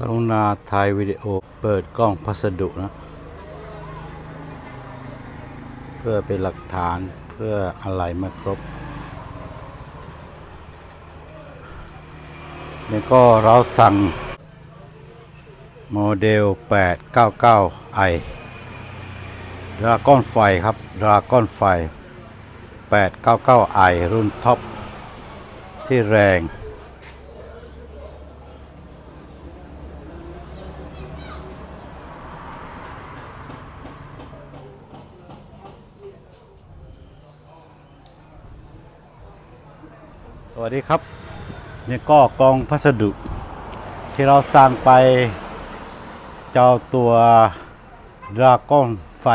กรุณาถ่ายวิดีโอเปิดกล้องพัสดุนะ เพื่อเป็นหลักฐานเพื่ออะไรม่ครบนี่ก็เราสั่งโมเดล 899i ดราก้อนไฟครับดราก้อนไฟ 899i รุ่นท็อปที่แรง วัสดีครับนี่ก็กองพัสดุที่เราสั่งไปเจ้าตัวดราก้อนไฟ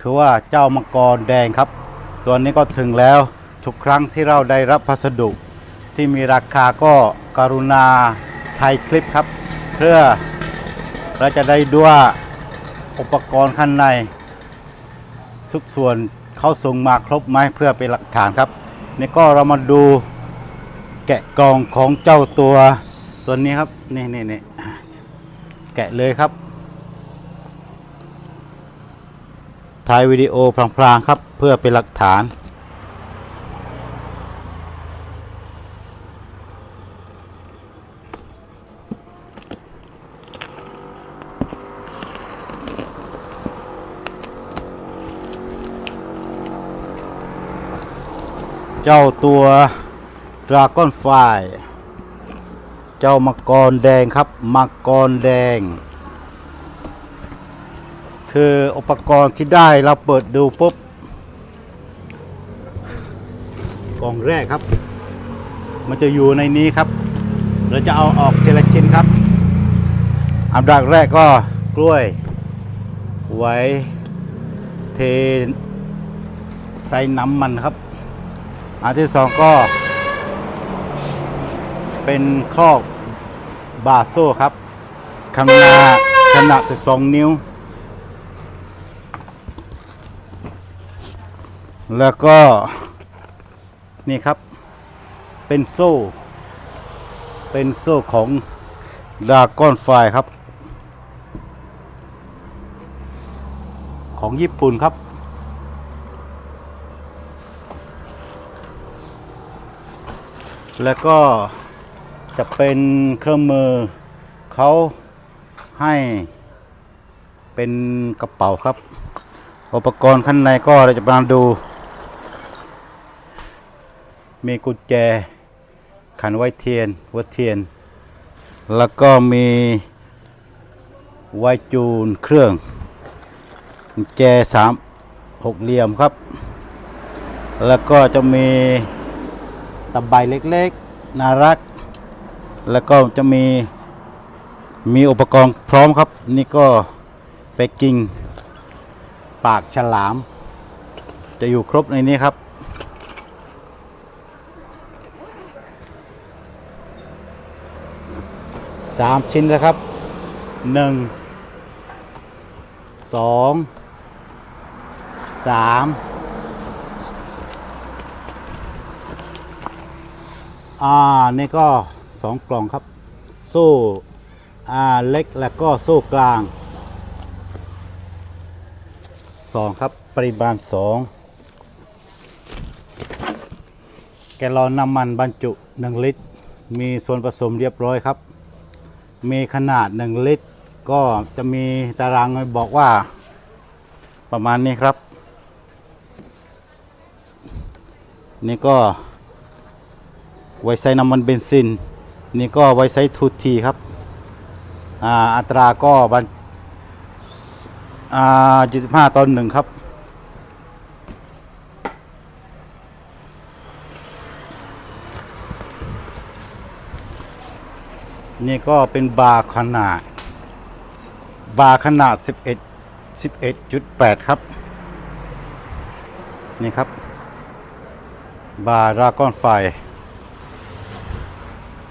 คือว่าเจ้ามังกรแดงครับ ตัวนี้ก็ถึงแล้วทุกครั้งที่เราได้รับพัสดุ ที่มีราคาก็กรุณาไทยคลิปครับ เพื่อเราจะได้ดูว่าอุปกรณ์ข้างใน ทุกส่วนเขาส่งมาครบไหมเพื่อเป็นหลักฐานครับนี่ก็เรามาดู กะกล่องของเจ้าตัวตัวนี้ครับนี่นี่นี่แกะเลยครับถ่ายวิดีโอพลางๆครับเพื่อเป็นหลักฐานเจ้าตัว ราก้อนไฟเจ้ามังกรแดงครับ มังกรแดง คืออุปกรณ์ที่ได้เราเปิดดูปุ๊บกล่องแรกครับ มันจะอยู่ในนี้ครับ เราจะเอาออกทีละชิ้นครับ อันดับแรกก็กล้วย ไว้เทใส่น้ำมันครับ อันที่สองก็ เป็นครอบบาโซ่ครับขนาดขนาด12 นิ้ว แล้วก็ นี่ครับ เป็นโซ่ เป็นโซ่ของดาก้อนไฟครับ ของญี่ปุ่นครับแล้วก็ จะเป็นเครื่องมือเขาให้เป็นกระเป๋าครับ อุปกรณ์ข้างในก็เราจะมาดู มีกุญแจขันไว้เทียนหัวเทียน แล้วก็มีไวจูนเครื่อง กุญแจสามหกเหลี่ยมครับ แล้วก็จะมีตะไบเล็กๆน่ารัก แล้วก็จะมีมีอุปกรณ์พร้อมครับ นี่ก็เปกิงปากฉลาม จะอยู่ครบในนี้ครับ สามชิ้นแล้วครับหนึ่งสองสามอ่า นี่ก็ สองกล่องครับ โซ่อาเล็กแล้วก็โซ่กลางสองครับ ปริมาณสองแกลลอนน้ำมันบรรจุ 1 ลิตร มีส่วนผสมเรียบร้อยครับ มีขนาด 1 ลิตร ก็จะมีตารางบอกว่าประมาณนี้ครับ นี่ก็ไว้ใช้น้ำมันเบนซิน นี่ก็ไว้ใช้ทูทีครับอ่าอัตราก็บันอ่า25ตอนหนึ่งครับ นี่ก็เป็นบาร์ขนาด บาร์ขนาด 11 11.8 ครับ นี่ครับ บาร์รากอนไฟ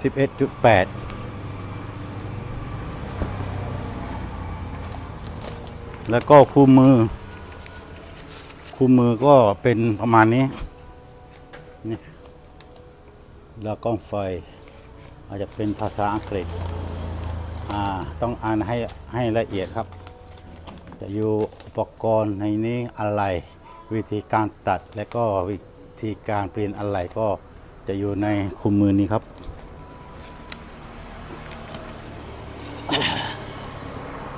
11.8แล้วก็คู่มือ คู่มือก็เป็นประมาณนี้นี่แล้วกล้องไฟ อาจจะเป็นภาษาอังกฤษอ่าต้องอ่านให้ให้ละเอียดครับ จะอยู่อุปกรณ์ในนี้อะไรวิธีการตัดและก็วิธีการเปลี่ยนอะไรก็จะอยู่ในคู่มือนี้ครับ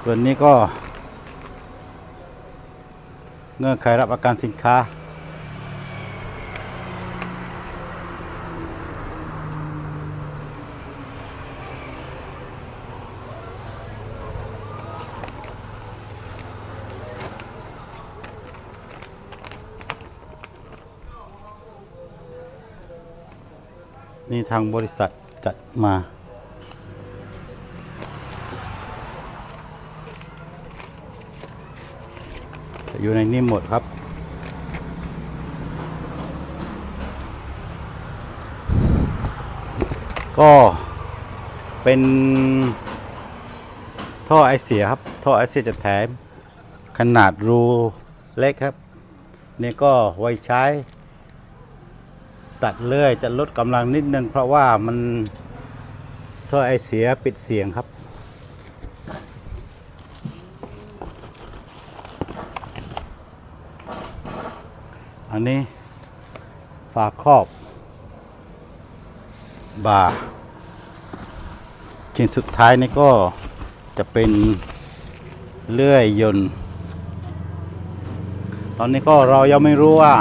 ส่วนนี้ก็เงื่อนไขรับประกันสินค้า นี่ทางบริษัทจัดมา อยู่ในนี้หมดครับ ก็เป็นท่อไอเสียครับ ท่อไอเสียจะแถมขนาดรูเล็กครับ นี่ก็ไว้ใช้ ตัดเลื่อยจะลดกำลังนิดนึง เพราะว่ามันท่อไอเสียปิดเสียงครับ อันนี้ฝา ครอบบาชิ้นสุดท้ายนี่ก็จะเป็นเลื่อยยนต์ ตอนนี้ก็เรายังไม่รู้ว่า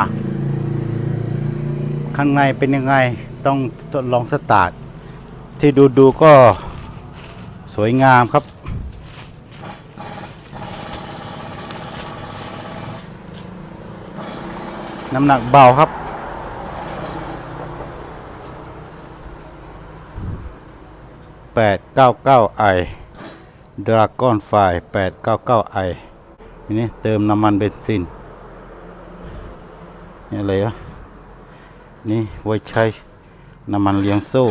ข้างในเป็นยังไงต้องทดลองสตาร์ทที่ดูดูก็สวยงามครับน้ำหนักเบาครับ 899 i Dragon f i 899 i นี่เติมน้ำมันเบนซินนี่อะไรวะนี่ไว้ใช้น้ำมันเลี้ยงโซ่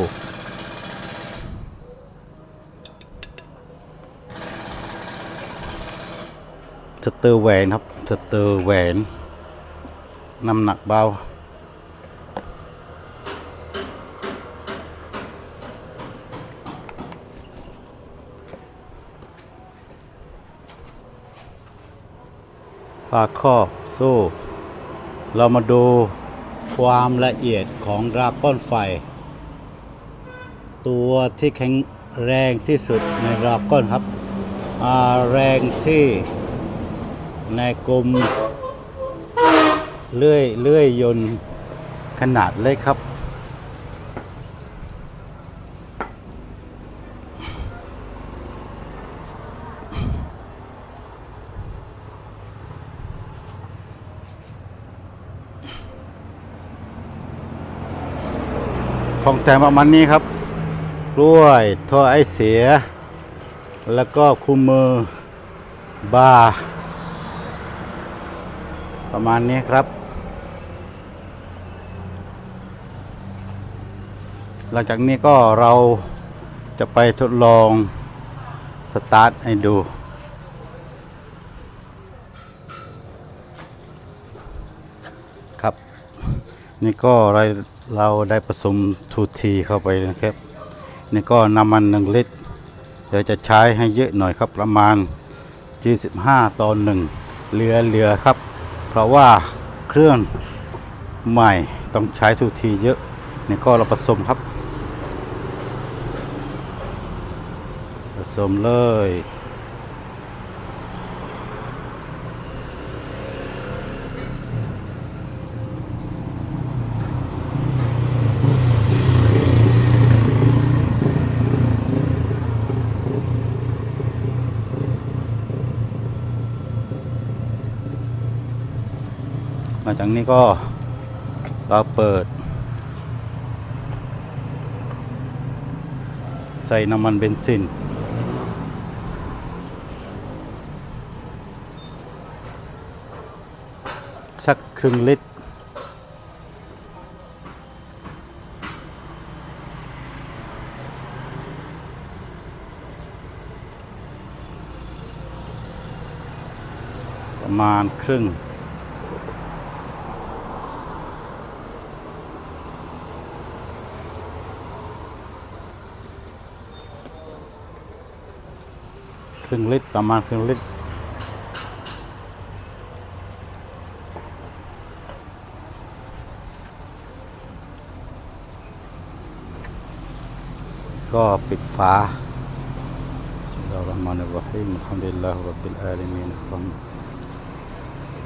สเตอร์แหวนครับสเตอร์แหวนน้ำหนักเบา ฝาครอบโซ่ เรามาดูความละเอียดของดราก้อนไฟ ตัวที่แข็งแรงที่สุดในดราก้อนครับแรงที่ในกลมเลื่อยเลื่อยยนต์ขนาดเล็กครับ ของแต่งประมาณนี้ครับกล้วยท่อไอเสีย แล้วก็คุมมือบาร์ประมาณนี้ครับ หลังจากนี้ก็เราจะไปทดลองสตาร์ทให้ดูครับ นี่ก็รา เราได้ผสมทูทีเข้าไปนะครับ นี่ก็น้ำมันหนึ่งลิตร เดี๋ยวจะใช้ให้เยอะหน่อยครับประมาณ 25ต่อหนึ่งเหลือเหลือครับ เพราะว่าเครื่องใหม่ต้องใช้ทูทีเยอะ นี่ก็เราผสมครับ ผสมเลย หลังจากนี้ก็เราเปิด ใส่น้ำมันเบนซินสักครึ่งลิตร ประมาณครึ่ง รึ่งลิตรประมาณครึ่งลิตร ก็ปิดฝา بسم الله الرحمن الرحيم الحمد لله رب العالمين ฟัง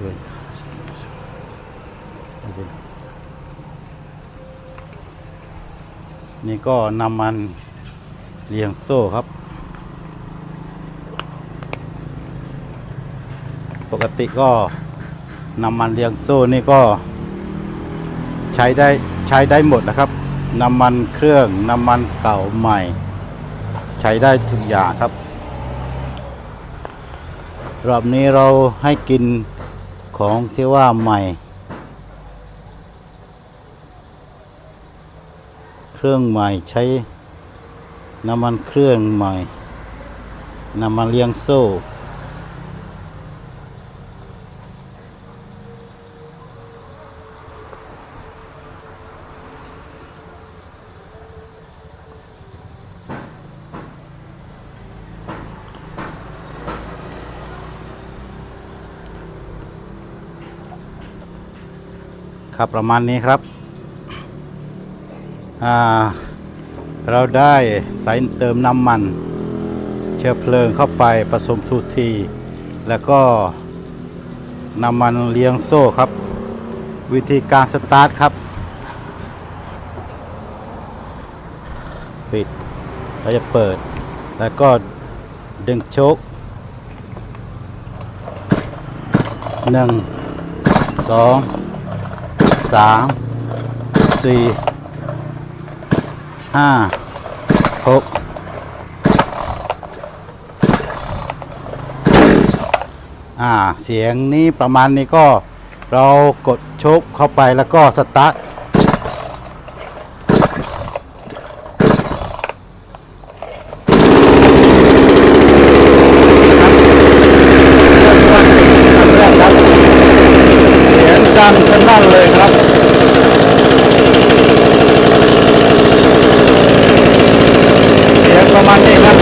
ด้วยนี่ก็นำมันเรียงโซ่ครับ กติก็น้ำมันเรียงโซ่นี่ก็ใช้ได้ใช้ได้หมดนะครับ น้ำมันเครื่องน้ำมันเก่าใหม่ ใช้ได้ทุกอย่างครับ รอบนี้เราให้กินของที่ว่าใหม่ เครื่องใหม่ใช้น้ำมันเครื่องใหม่ น้ำมันเลี้ยงโซ่ ครับประมาณนี้ครับ เราได้ใส่เติมน้ำมัน เชื้อเพลิงเข้าไปผสมสูตรที แล้วก็น้ำมันเลี้ยงโซ่ครับ วิธีการสตาร์ทครับ ปิดเราจะเปิด แล้วก็ดึงโชคหนึ่งสอง สามสี่ห้าหกอ่าเสียงนี้ประมาณนี้ก็เรากดชกเข้าไปแล้วก็สตาร์ท เสียงดังสนั่นเลยครับ เสียงประมาณนี้ครับ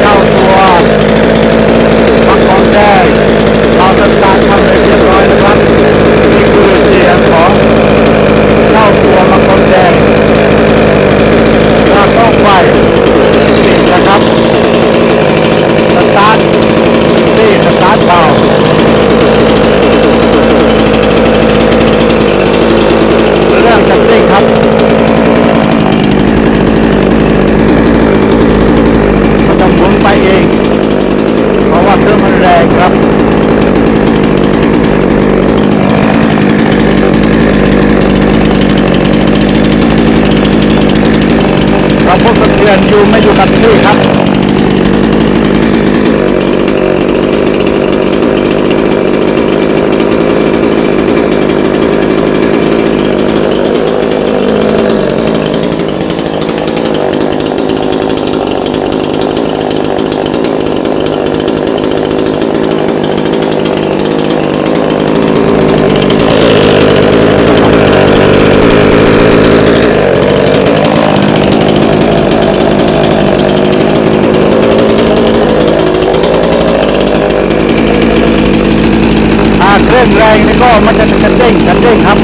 เจ้าตัวมังกรแดงเราทำการทำเรียบร้อยนะครับ นี่คือเสียงของเจ้าตัวมังกรแดงแล้วก็ไฟปิดนะครับ สตาร์ทนี่สตาร์ทเบาเรื่องจะเร่งครับ มันจะหมุนไปเอง เพราะว่าเครื่องมันแรงครับ เราพบสะเทื อนอยู่ไม่อยู่กับที่ครับ ถ้าเครื่องแรงนี่ ก็มันจะกระเด้งกระเด้งครับ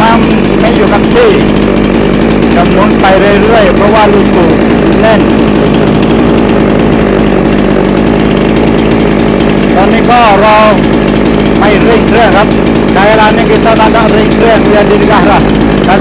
มันไม่อยู่กับที่จะหมุนไปเรื่อยๆ เพราะว่าลูกสูบแน่น ตอนนี้ก็รอไม่เร่งเครื่องครับ daerah ini kita tak ada ring เครื่องเรียนดีกันละถ้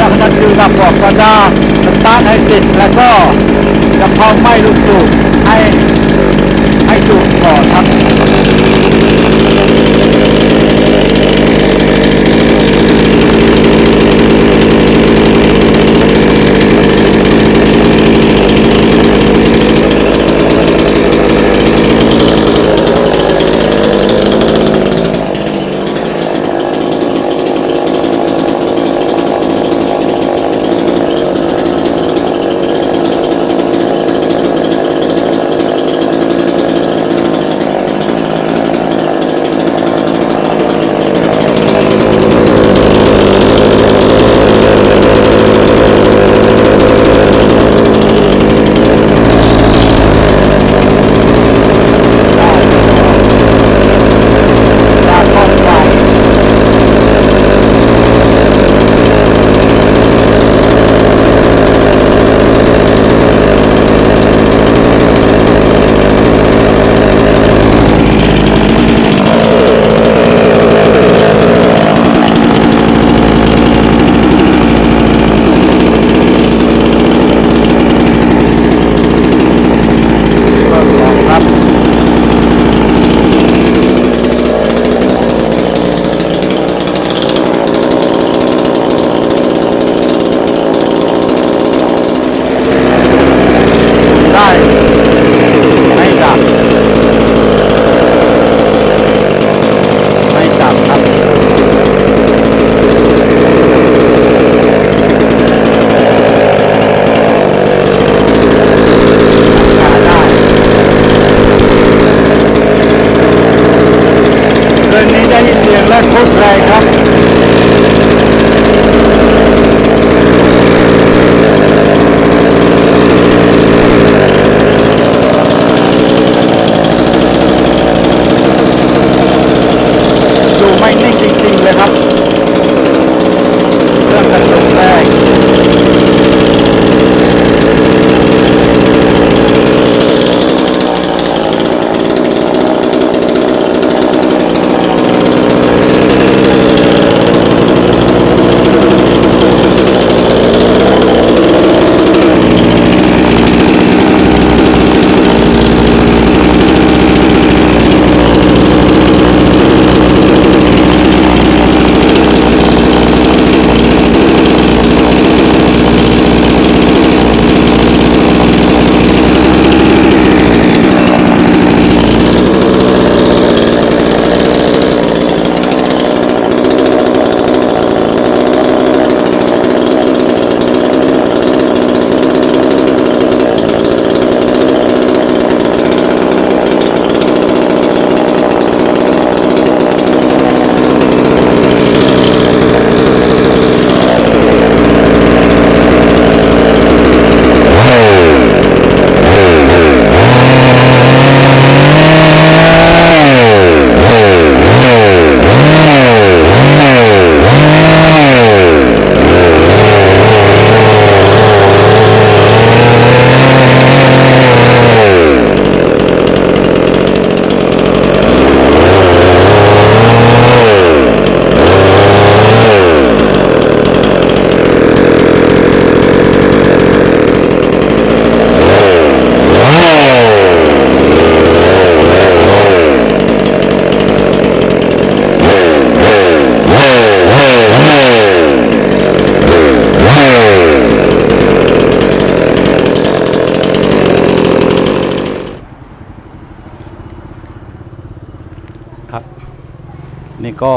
ก็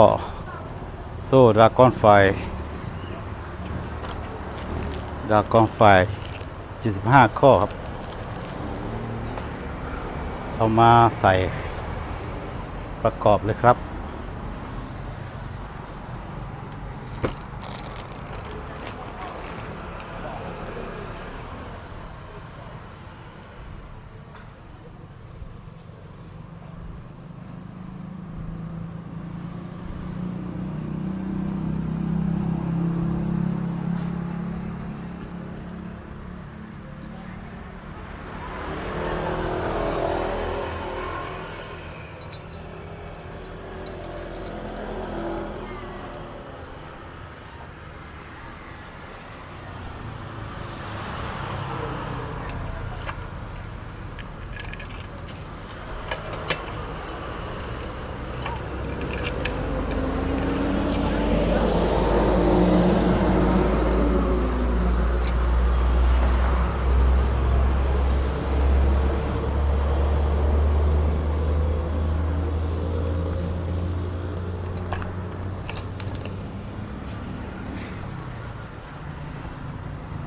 โซ่ดากอนไฟดรากอนไฟ 75 ข้อครับ เอามาใส่ประกอบเลยครับ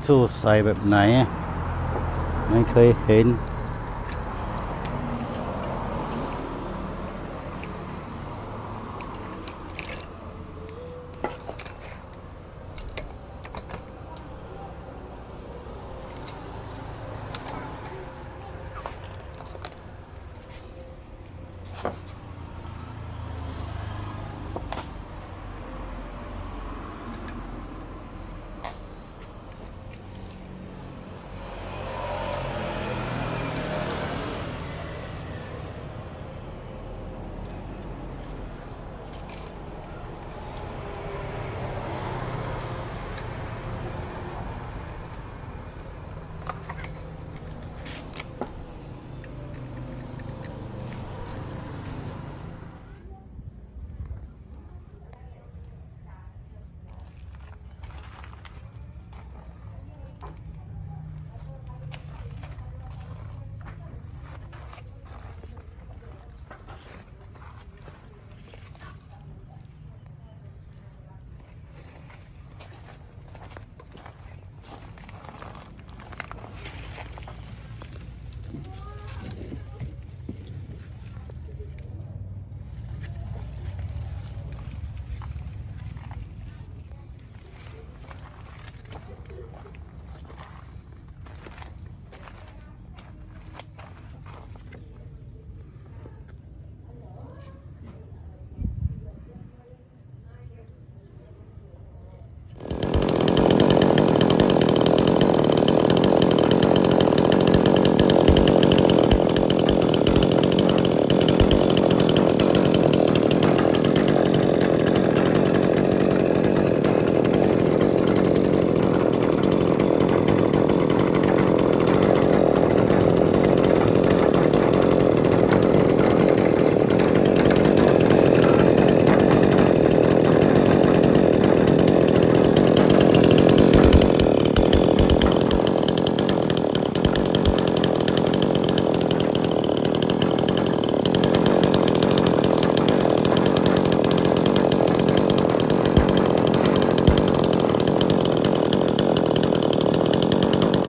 สู้ใส่แบบไหน ไม่เคยเห็นครับ